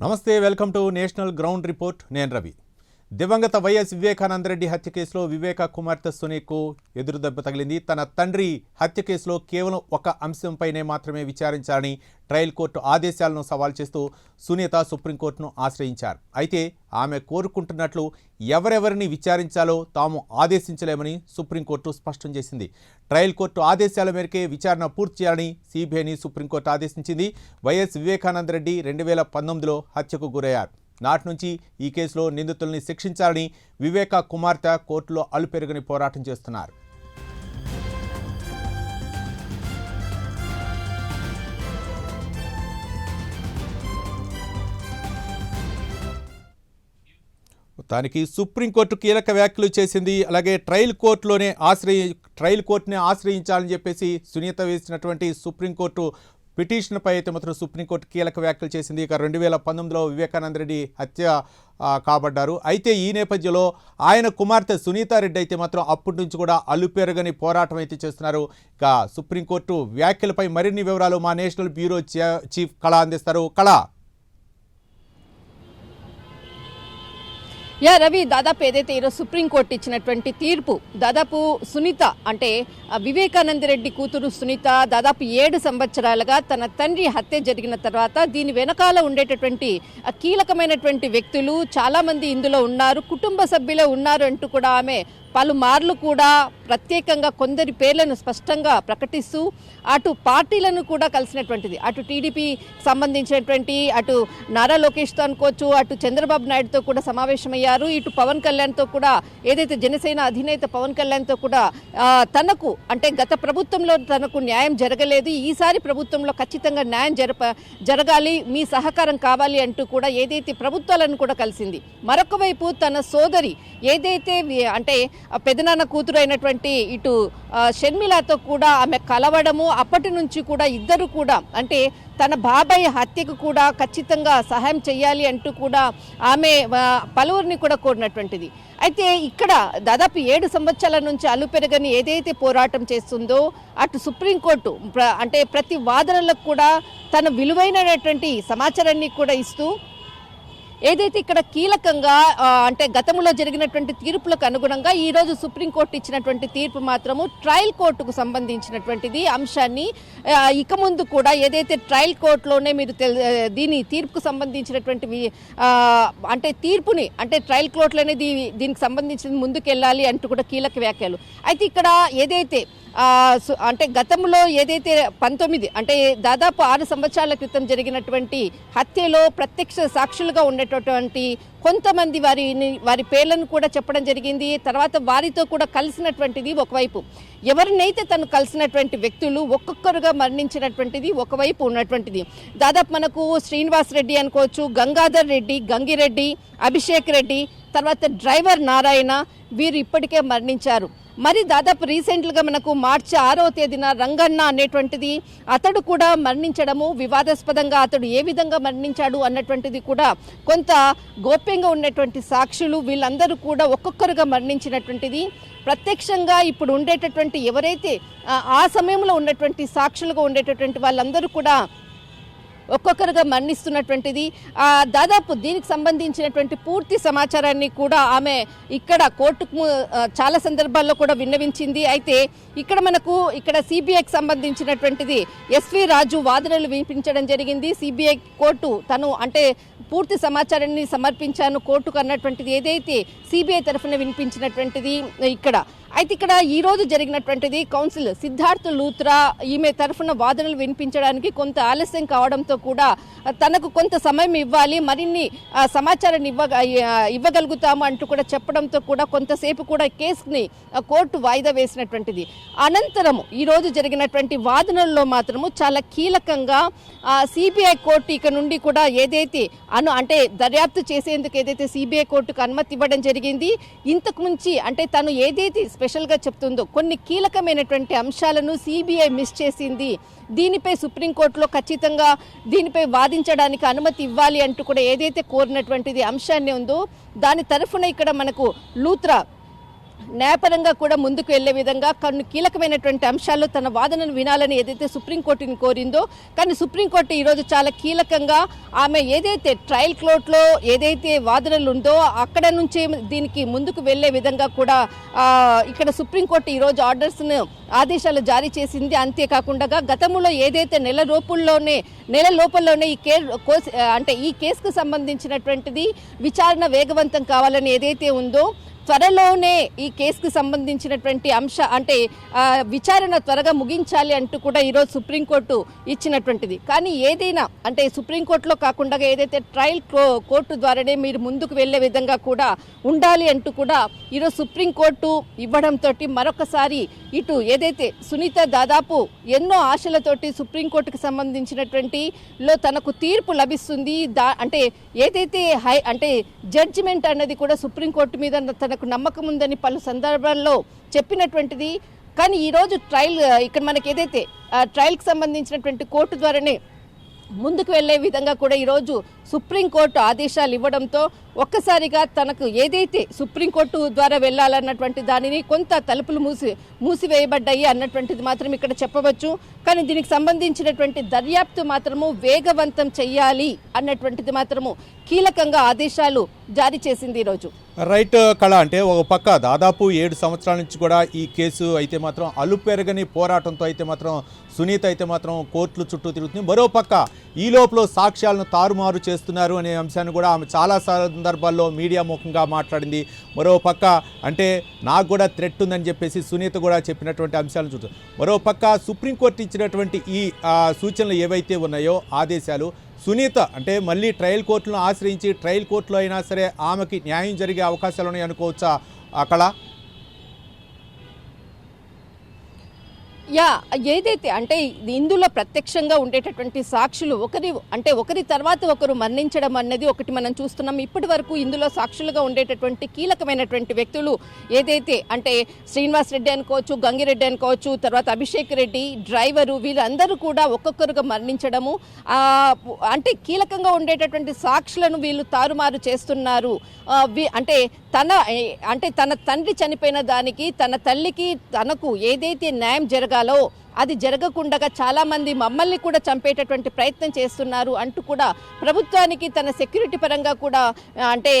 నమస్తే welcome to national ground report. నేను రవి. దివంగత వైఎస్ వివేకానంద రెడ్డి హత్య కేసులో వివేక కుమార్తె సునీకు ఎదురు దెబ్బ తగిలింది. తన తండ్రి హత్య కేసులో కేవలం ఒక అంశంపైనే మాత్రమే విచారించాలని ట్రయల్ కోర్టు ఆదేశాలను సవాల్ చేస్తూ సునీత సుప్రీంకోర్టును ఆశ్రయించారు. అయితే ఆమె కోరుకుంటున్నట్లు ఎవరెవరిని విచారించాలో తాము ఆదేశించలేమని సుప్రీంకోర్టు స్పష్టం చేసింది. ట్రయల్ కోర్టు ఆదేశాల మేరకే విచారణ పూర్తి చేయాలని సిబిఐని సుప్రీంకోర్టు ఆదేశించింది. వైఎస్ వివేకానంద రెడ్డి రెండు వేల పంతొమ్మిదిలో హత్యకు గురయ్యారు. నాటి నుంచి ఈ కేసులో నిందితుల్ని శిక్షించాలని వివేక కుమార్తె కోర్టులో అలుపెరుగని పోరాటం చేస్తున్నారు. మొత్తానికి సుప్రీంకోర్టు కీలక వ్యాఖ్యలు చేసింది. అలాగే ట్రయల్ కోర్టులోనే ఆశ్రయి ట్రయల్ కోర్టునే ఆశ్రయించాలని చెప్పేసి సునీత వేసినటువంటి సుప్రీంకోర్టు పిటిషన్పై అయితే మాత్రం సుప్రీంకోర్టు కీలక వ్యాఖ్యలు చేసింది. ఇక రెండు వేల పంతొమ్మిదిలో వివేకానంద రెడ్డి హత్య కాబడ్డారు. అయితే ఈ నేపథ్యంలో ఆయన కుమార్తె సునీతారెడ్డి అయితే మాత్రం అప్పటి నుంచి కూడా అలుపెరగని పోరాటం అయితే చేస్తున్నారు. ఇక సుప్రీంకోర్టు వ్యాఖ్యలపై మరిన్ని వివరాలు మా నేషనల్ బ్యూరో చీ- చీఫ్ కళ అందిస్తారు. కళ! యా రవి దాదాపు ఏదైతే ఈరోజు సుప్రీంకోర్టు ఇచ్చినటువంటి తీర్పు దాదాపు సునీత అంటే వివేకానంద రెడ్డి కూతురు సునీత దాదాపు ఏడు సంవత్సరాలుగా తన తండ్రి హత్య జరిగిన తర్వాత దీని వెనకాల ఉండేటటువంటి కీలకమైనటువంటి వ్యక్తులు చాలామంది ఇందులో ఉన్నారు కుటుంబ సభ్యులే ఉన్నారు అంటూ కూడా ఆమె పలుమార్లు కూడా ప్రత్యేకంగా కొందరి పేర్లను స్పష్టంగా ప్రకటిస్తూ అటు పార్టీలను కూడా కలిసినటువంటిది. అటు టీడీపీ సంబంధించినటువంటి అటు నారా లోకేష్తో అనుకోవచ్చు అటు చంద్రబాబు నాయుడుతో కూడా సమావేశమయ్యారు. ఇటు పవన్ కళ్యాణ్తో కూడా ఏదైతే జనసేన అధినేత పవన్ కళ్యాణ్తో కూడా తనకు అంటే గత ప్రభుత్వంలో తనకు న్యాయం జరగలేదు. ఈసారి ప్రభుత్వంలో ఖచ్చితంగా న్యాయం జరప జరగాలి మీ సహకారం కావాలి అంటూ కూడా ఏదైతే ప్రభుత్వాలను కూడా కలిసింది. మరొక వైపు తన సోదరి ఏదైతే అంటే పెదనాన్న కూతురు అయినటువంటి ఇటు షర్మిలతో కూడా ఆమె కలవడము అప్పటి నుంచి కూడా ఇద్దరు కూడా అంటే తన బాబాయ్ హత్యకు కూడా ఖచ్చితంగా సహాయం చేయాలి అంటూ కూడా ఆమె పలువురిని కూడా కోరినటువంటిది. అయితే ఇక్కడ దాదాపు ఏడు సంవత్సరాల నుంచి అలుపెరగని ఏదైతే పోరాటం చేస్తుందో అటు సుప్రీంకోర్టు అంటే ప్రతి వాదనలకు కూడా తన విలువైనటువంటి సమాచారాన్ని కూడా ఇస్తూ ఏదైతే ఇక్కడ కీలకంగా అంటే గతంలో జరిగినటువంటి తీర్పులకు అనుగుణంగా ఈ రోజు సుప్రీంకోర్టు ఇచ్చినటువంటి తీర్పు మాత్రము ట్రయల్ కోర్టుకు సంబంధించినటువంటిది అంశాన్ని ఇక ముందు కూడా ఏదైతే ట్రయల్ కోర్టులోనే మీరు దీని తీర్పుకు సంబంధించినటువంటి అంటే తీర్పుని అంటే ట్రయల్ కోర్టులోనే దీనికి సంబంధించిన ముందుకెళ్ళాలి అంటూ కూడా కీలక వ్యాఖ్యలు. అయితే ఇక్కడ ఏదైతే సు- అంటే గతంలో ఏదైతే పంతొమ్మిది అంటే దాదాపు ఆరు సంవత్సరాల క్రితం జరిగినటువంటి హత్యలో ప్రత్యక్ష సాక్షులుగా ఉండేటటువంటి కొంతమంది వారిని వారి పేర్లను కూడా చెప్పడం జరిగింది. తర్వాత వారితో కూడా కలిసినటువంటిది ఒకవైపు. ఎవరినైతే తను కలిసినటువంటి వ్యక్తులు ఒక్కొక్కరుగా మరణించినటువంటిది ఒకవైపు ఉన్నటువంటిది. దాదాపు మనకు శ్రీనివాస్ రెడ్డి అనుకోవచ్చు గంగాధర్ రెడ్డి గంగిరెడ్డి అభిషేక్ రెడ్డి తర్వాత డ్రైవర్ నారాయణ వీరు ఇప్పటికే మరణించారు. మరి దాదాపు రీసెంట్గా మనకు మార్చి ఆరో తేదీన రంగన్న అనేటువంటిది అతడు కూడా మరణించడము వివాదాస్పదంగా అతడు ఏ విధంగా మరణించాడు అన్నటువంటిది కూడా కొంత గోప్య ముఖ్యంగా ఉన్నటువంటి సాక్షులు వీళ్ళందరూ కూడా ఒక్కొక్కరుగా మరణించినటువంటిది. ప్రత్యక్షంగా ఇప్పుడు ఉండేటటువంటి ఎవరైతే ఆ సమయంలో ఉన్నటువంటి సాక్షులుగా ఉండేటటువంటి వాళ్ళందరూ కూడా ఒక్కొక్కరుగా మరణిస్తున్నటువంటిది దాదాపు దీనికి సంబంధించినటువంటి పూర్తి సమాచారాన్ని కూడా ఆమె ఇక్కడ కోర్టుకు చాలా సందర్భాల్లో కూడా విన్నవించింది. అయితే ఇక్కడ మనకు ఇక్కడ సిబిఐకి సంబంధించినటువంటిది ఎస్వి రాజు వాదనలు వినిపించడం జరిగింది. సిబిఐ కోర్టు తను అంటే పూర్తి సమాచారాన్ని సమర్పించాను కోర్టుకు అన్నటువంటిది ఏదైతే సిబిఐ తరఫున వినిపించినటువంటిది ఇక్కడ. అయితే ఇక్కడ ఈ రోజు జరిగినటువంటిది కౌన్సిల్ సిద్ధార్థ్ లూత్రా ఈమె తరఫున వాదనలు వినిపించడానికి కొంత ఆలస్యం కావడంతో కూడా తనకు కొంత సమయం ఇవ్వాలి మరిన్ని సమాచారాన్ని ఇవ్వ ఇవ్వగలుగుతాము అంటూ కూడా చెప్పడంతో కూడా కొంతసేపు కూడా కేసుని కోర్టు వాయిదా వేసినటువంటిది. అనంతరము ఈ రోజు జరిగినటువంటి వాదనల్లో మాత్రము చాలా కీలకంగా సిబిఐ కోర్టు ఇక నుండి కూడా ఏదైతే అను అంటే దర్యాప్తు చేసేందుకు ఏదైతే సిబిఐ కోర్టుకు అనుమతి ఇవ్వడం జరిగింది ఇంతకు ముంచి అంటే తను ఏదైతే స్పెషల్గా చెప్తుందో కొన్ని కీలకమైనటువంటి అంశాలను సిబిఐ మిస్ చేసింది. దీనిపై సుప్రీంకోర్టులో ఖచ్చితంగా దీనిపై వాదించడానికి అనుమతి ఇవ్వాలి అంటూ కూడా ఏదైతే కోరినటువంటిది అంశాన్ని ఉందో దాని తరఫున ఇక్కడ మనకు లూత్రా న్యాయపరంగా కూడా ముందుకు వెళ్ళే విధంగా కొన్ని కీలకమైనటువంటి అంశాల్లో తన వాదనను వినాలని ఏదైతే సుప్రీంకోర్టుని కోరిందో కానీ సుప్రీంకోర్టు ఈరోజు చాలా కీలకంగా ఆమె ఏదైతే ట్రయల్ కోర్టులో ఏదైతే వాదనలు ఉందో అక్కడ నుంచే దీనికి ముందుకు వెళ్ళే విధంగా కూడా ఇక్కడ సుప్రీంకోర్టు ఈరోజు ఆర్డర్స్ను ఆదేశాలు జారీ చేసింది. అంతేకాకుండా గతంలో ఏదైతే నెల రూపుల్లోనే నెల లోపల్లోనే ఈ కే అంటే ఈ కేసుకు సంబంధించినటువంటిది విచారణ వేగవంతం కావాలని ఏదైతే ఉందో త్వరలోనే ఈ కేసుకు సంబంధించినటువంటి అంశ అంటే విచారణ త్వరగా ముగించాలి అంటూ కూడా ఈరోజు సుప్రీంకోర్టు ఇచ్చినటువంటిది. కానీ ఏదైనా అంటే సుప్రీంకోర్టులో కాకుండా ఏదైతే ట్రయల్ కో- కోర్టు ద్వారానే మీరు ముందుకు వెళ్ళే విధంగా కూడా ఉండాలి అంటూ కూడా ఈరోజు సుప్రీంకోర్టు ఇవ్వడంతో మరొకసారి ఇటు ఏదైతే సునీత దాదాపు ఎన్నో ఆశలతోటి సుప్రీంకోర్టుకు సంబంధించినటువంటి లో తనకు తీర్పు లభిస్తుంది. దా అంటే ఏదైతే హై అంటే జడ్జిమెంట్ అన్నది కూడా సుప్రీంకోర్టు మీద తనకు నమ్మకం ఉందని పలు సందర్భాల్లో చెప్పినటువంటిది. కానీ ఈరోజు ట్రయల్ ఇక్కడ మనకి ఏదైతే ట్రయల్కి సంబంధించినటువంటి కోర్టు ద్వారానే ముందుకు వెళ్ళే విధంగా కూడా ఈరోజు సుప్రీంకోర్టు ఆదేశాలు ఇవ్వడంతో ఒక్కసారిగా తనకు ఏదైతే సుప్రీంకోర్టు ద్వారా వెళ్ళాలన్నటువంటి దానిని కొంత తలుపులు మూసి మూసివేయబడ్డాయి అన్నటువంటిది మాత్రం ఇక్కడ చెప్పవచ్చు. కానీ దీనికి సంబంధించినటువంటి దర్యాప్తు మాత్రము వేగవంతం చెయ్యాలి అన్నటువంటిది మాత్రము కీలకంగా ఆదేశాలు జారీ చేసింది ఈరోజు రైట్ కళ అంటే ఒక పక్క దాదాపు ఏడు సంవత్సరాల నుంచి కూడా ఈ కేసు అయితే మాత్రం అలుపెరగని పోరాటంతో అయితే మాత్రం సునీత అయితే మాత్రం కోర్టులు చుట్టూ తిరుగుతుంది. మరో పక్క ఈ లోపల సాక్ష్యాలను తారుమారు చేస్తున్నారు అనే అంశాన్ని కూడా ఆమె చాలా సందర్భాల్లో మీడియా ముఖంగా మాట్లాడింది. మరో పక్క అంటే నాకు కూడా థ్రెట్ ఉందని చెప్పేసి సునీత కూడా చెప్పినటువంటి అంశాలను చూస్తుంది మరో పక్క సుప్రీంకోర్టు ఇచ్చినటువంటి ఈ సూచనలు ఏవైతే ఉన్నాయో ఆదేశాలు సునీత అంటే మళ్ళీ ట్రయల్ కోర్టులను ఆశ్రయించి ట్రయల్ కోర్టులో అయినా సరే ఆమెకి న్యాయం జరిగే అవకాశాలు ఉన్నాయి అనుకోవచ్చా? అక్కడ యా ఏదైతే అంటే ఇందులో ప్రత్యక్షంగా ఉండేటటువంటి సాక్షులు ఒకరి అంటే ఒకరి తర్వాత ఒకరు మరణించడం అనేది ఒకటి మనం చూస్తున్నాం. ఇప్పటి వరకు ఇందులో సాక్షులుగా ఉండేటటువంటి కీలకమైనటువంటి వ్యక్తులు ఏదైతే అంటే శ్రీనివాస్ రెడ్డి అనుకోవచ్చు గంగిరెడ్డి అనుకోవచ్చు తర్వాత అభిషేక్ రెడ్డి డ్రైవరు వీళ్ళందరూ కూడా ఒక్కొక్కరుగా మరణించడము అంటే కీలకంగా ఉండేటటువంటి సాక్షులను వీళ్ళు తారుమారు చేస్తున్నారు. అంటే తన అంటే తన తండ్రి చనిపోయిన దానికి తన తల్లికి తనకు ఏదైతే న్యాయం జరగాలో అది జరగకుండా చాలా మంది మమ్మల్ని కూడా చంపేటటువంటి ప్రయత్నం చేస్తున్నారు అంటూ కూడా ప్రభుత్వానికి తన సెక్యూరిటీ పరంగా కూడా అంటే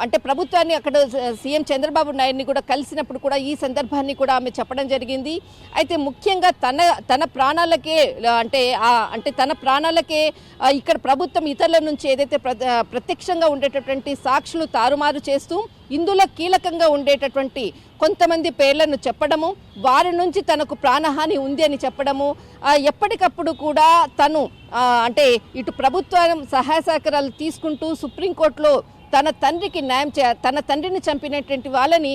అంటే ప్రభుత్వాన్ని అక్కడ సీఎం చంద్రబాబు నాయుడిని కూడా కలిసినప్పుడు కూడా ఈ సందర్భాన్ని కూడా ఆమె చెప్పడం జరిగింది. అయితే ముఖ్యంగా తన తన ప్రాణాలకే అంటే అంటే తన ప్రాణాలకే ఇక్కడ ప్రభుత్వం ఇతరుల నుంచి ఏదైతే ప్ర- ప్రత్యక్షంగా ఉండేటటువంటి సాక్షులు తారుమారు చేస్తూ ఇందులో కీలకంగా ఉండేటటువంటి కొంతమంది పేర్లను చెప్పడము వారి నుంచి తనకు ప్రాణహాని ఉంది అని చెప్పడము ఎప్పటికప్పుడు కూడా తను అంటే ఇటు ప్రభుత్వం సహాయ సహకారాలు తీసుకుంటూ సుప్రీంకోర్టులో తన తండ్రికి న్యాయం చే తన తండ్రిని చంపినటువంటి వాళ్ళని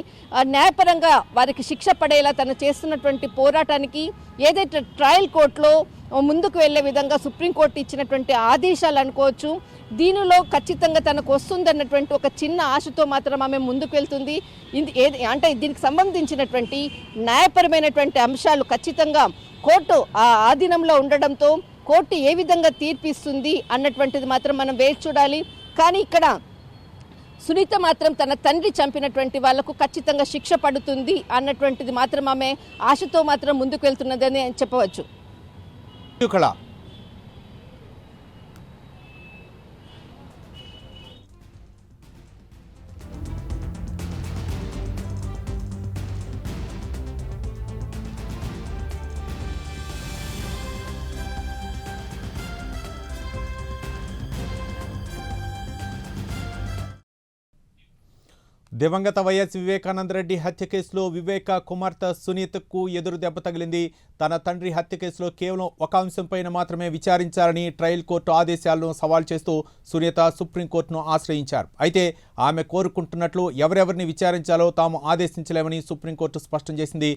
న్యాయపరంగా వారికి శిక్ష పడేలా తను చేస్తున్నటువంటి పోరాటానికి ఏదైతే ట్రయల్ కోర్టులో ముందుకు వెళ్ళే విధంగా సుప్రీంకోర్టు ఇచ్చినటువంటి ఆదేశాలు అనుకోవచ్చు దీనిలో ఖచ్చితంగా తనకు వస్తుందన్నటువంటి ఒక చిన్న ఆశతో మాత్రం ఆమె ముందుకు వెళ్తుంది ఇది ఏది అంటే దీనికి సంబంధించినటువంటి న్యాయపరమైనటువంటి అంశాలు ఖచ్చితంగా కోర్టు ఆ ఆధీనంలో ఉండడంతో కోర్టు ఏ విధంగా తీర్పిస్తుంది అన్నటువంటిది మాత్రం మనం వేచి చూడాలి. కానీ ఇక్కడ సునీత మాత్రం తన తండ్రి చంపినటువంటి వాళ్ళకు ఖచ్చితంగా శిక్ష పడుతుంది అన్నటువంటిది మాత్రం ఆమె ఆశతో మాత్రం ముందుకు వెళ్తున్నదని చెప్పవచ్చు దివంగత వైఎస్ వివేకానంద రెడ్డి హత్య కేసులో వివేక కుమార్తె సునీతకు ఎదురు దెబ్బ తగిలింది. తన తండ్రి హత్య కేసులో కేవలం ఒక అంశంపైన మాత్రమే విచారించాలని ట్రయల్ కోర్టు ఆదేశాలను సవాల్ చేస్తూ సునీత సుప్రీంకోర్టును ఆశ్రయించారు. అయితే ఆమె కోరుకుంటున్నట్లు ఎవరెవరిని విచారించాలో తాము ఆదేశించలేమని సుప్రీంకోర్టు స్పష్టం చేసింది.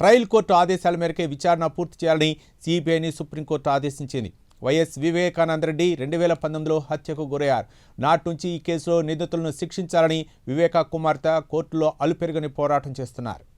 ట్రయల్ కోర్టు ఆదేశాల మేరకే విచారణ పూర్తి చేయాలని సిబిఐని సుప్రీంకోర్టు ఆదేశించింది. వైఎస్ వివేకానంద రెడ్డి రెండు వేల పంతొమ్మిదిలో హత్యకు గురయ్యారు. నాటి నుంచి ఈ కేసులో నిందితులను శిక్షించాలని వివేకా కుమార్తె కోర్టులో అలుపెరుగని పోరాటం చేస్తున్నారు.